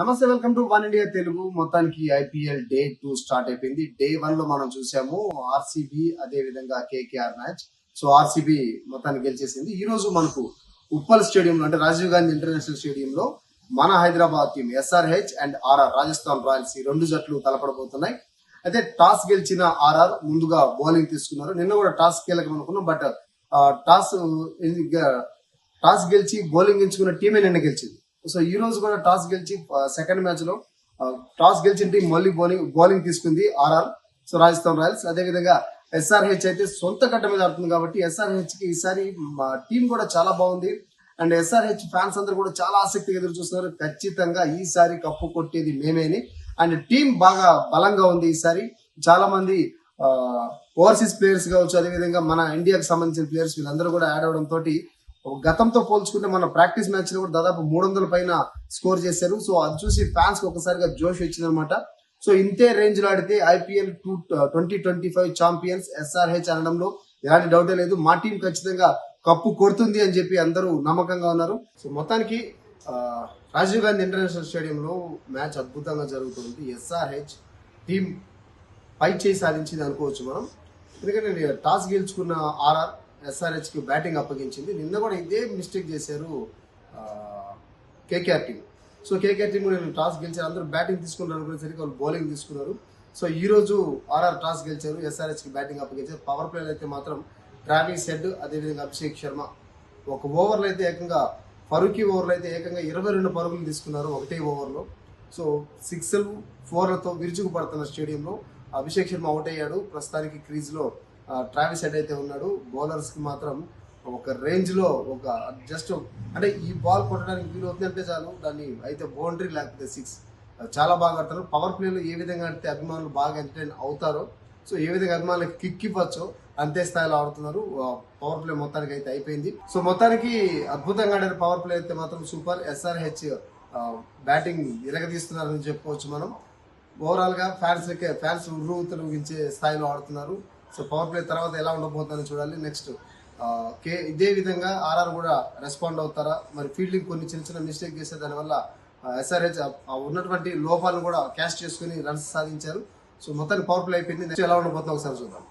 నమస్తే welcome to one India Telugu. మొత్తానికి IPL day two start అయిపోయింది. డే వన్లో మనం చూసాము ఆర్సీబీ అదే విధంగా కేకేఆర్ మ్యాచ్. సో ఆర్సీబీ మొత్తాన్ని గెలిచేసింది. ఈ రోజు మనకు ఉప్పల్ స్టేడియం అంటే రాజీవ్ గాంధీ ఇంటర్నేషనల్ స్టేడియం లో మన Hyderabad team SRH and RR Rajasthan Royals ఈ రెండు జట్లు తలపడబోతున్నాయి. అయితే టాస్ గెలిచిన ఆర్ఆర్ ముందుగా బౌలింగ్ తీసుకున్నారు. నిన్న కూడా టాస్ కీలకం అనుకున్నాం బట్ టాస్ టాస్ గెలిచి బౌలింగ్ ఎంచుకున్న టీమే నిన్న గెలిచింది. సో ఈ రోజు కూడా టాస్ గెలిచి సెకండ్ మ్యాచ్లో టాస్ గెలిచిన టీం మళ్ళీ బౌలింగ్ బౌలింగ్ తీసుకుంది ఆర్ఆర్ సో రాజస్థాన్ రాయల్స్. అదే విధంగా ఎస్ఆర్హెచ్ అయితే సొంత గడ్డ మీద ఆడుతుంది కాబట్టి ఎస్ఆర్హెచ్కి ఈసారి టీం కూడా చాలా బాగుంది. అండ్ ఎస్ఆర్హెచ్ ఫ్యాన్స్ అందరూ కూడా చాలా ఆసక్తిగా ఎదురు చూస్తున్నారు. ఖచ్చితంగా ఈసారి కప్పు కొట్టేది మేమేని అండ్ టీం బాగా బలంగా ఉంది ఈసారి. చాలా మంది ఓవర్సీస్ ప్లేయర్స్ కావచ్చు అదేవిధంగా మన ఇండియాకి సంబంధించిన ప్లేయర్స్ వీళ్ళందరూ కూడా యాడ్ అవడం తోటి గతంతో పోల్చుకుంటే మన ప్రాక్టీస్ మ్యాచ్లో కూడా దాదాపు మూడు వందల పైన స్కోర్ చేశారు. సో అది చూసి ఫ్యాన్స్ ఒకసారిగా జోష్ వచ్చిందనమాట సో ఇంతే రేంజ్లో ఆడితే IPL two twenty twenty five champions SRH అనడంలో ఎలాంటి డౌటే లేదు. మా టీం ఖచ్చితంగా కప్పు కొడుతుంది అని చెప్పి అందరూ నమ్మకంగా ఉన్నారు. సో మొత్తానికి రాజీవ్ గాంధీ ఇంటర్నేషనల్ స్టేడియంలో మ్యాచ్ అద్భుతంగా జరుగుతుంది. ఎస్ఆర్హెచ్ టీం పై చేయి సాధించింది అనుకోవచ్చు మనం. ఎందుకంటే టాస్ గెలుచుకున్న ఆర్ఆర్ ఎస్ఆర్హెచ్కి బ్యాటింగ్ అప్పగించింది. నిన్న కూడా ఇదే మిస్టేక్ చేశారు KKR team so KKR team నేను టాస్ గెలిచారు. అందరూ బ్యాటింగ్ తీసుకున్నారు అనుకునేసరికి వాళ్ళు బౌలింగ్ తీసుకున్నారు. సో ఈ రోజు ఆర్ఆర్ టాస్ గెలిచారు ఎస్ఆర్హెచ్కి బ్యాటింగ్ అప్పగించారు. పవర్ ప్లేలో అయితే మాత్రం ట్రావిస్ హెడ్ అదేవిధంగా అభిషేక్ శర్మ ఒక ఓవర్లో అయితే ఏకంగా ఫరూకీ ఓవర్లో అయితే ఏకంగా ఇరవై రెండు పరుగులు తీసుకున్నారు ఒకటే ఓవర్లో సో సిక్స్లు ఫోర్లతో విరుచుకు పడుతున్న స్టేడియంలో అభిషేక్ శర్మ అవుట్ అయ్యాడు. ప్రస్తుతానికి క్రీజ్లో ట్రావిస్ హెడ్ అయితే ఉన్నాడు బౌలర్స్కి మాత్రం ఒక రేంజ్లో ఒక జస్ట్ అంటే ఈ బాల్ కొట్టడానికి వీలు అవుతుందంటే చాలు. దాన్ని అయితే బౌండరీ లేకపోతే సిక్స్ చాలా బాగా ఆడతారు. పవర్ ప్లేలో ఏ విధంగా ఆడితే అభిమానులు బాగా ఎంటర్టైన్ అవుతారో సో ఏ విధంగా అభిమానులకు కిక్ ఇవ్వచ్చో అంతే స్థాయిలో ఆడుతున్నారు. పవర్ ప్లే మొత్తానికి అయితే అయిపోయింది. సో మొత్తానికి అద్భుతంగా ఆడిన పవర్ ప్లే అయితే మాత్రం సూపర్. ఎస్ఆర్హెచ్ బ్యాటింగ్ ఇరగదీస్తున్నారని చెప్పుకోవచ్చు మనం. ఓవరాల్గా ఫ్యాన్స్ ఫ్యాన్స్ ఉర్రూతలు ఊగించే స్థాయిలో ఆడుతున్నారు. సో పవర్ ప్లే తర్వాత ఎలా ఉండబోతుందని చూడాలి. నెక్స్ట్ కే ఇదే విధంగా ఆర్ఆర్ కూడా రెస్పాండ్ అవుతారా? మరి ఫీల్డింగ్ కొన్ని చిన్న చిన్న మిస్టేక్ చేస్తే దానివల్ల ఎస్ఆర్హెచ్ ఉన్నటువంటి లోపాలను కూడా క్యాష్ చేసుకుని రన్స్ సాధించారు. సో మొత్తానికి పవర్ ప్లే అయిపోయింది. నెక్స్ట్ ఎలా ఉండబోతుందో ఒకసారి చూద్దాం.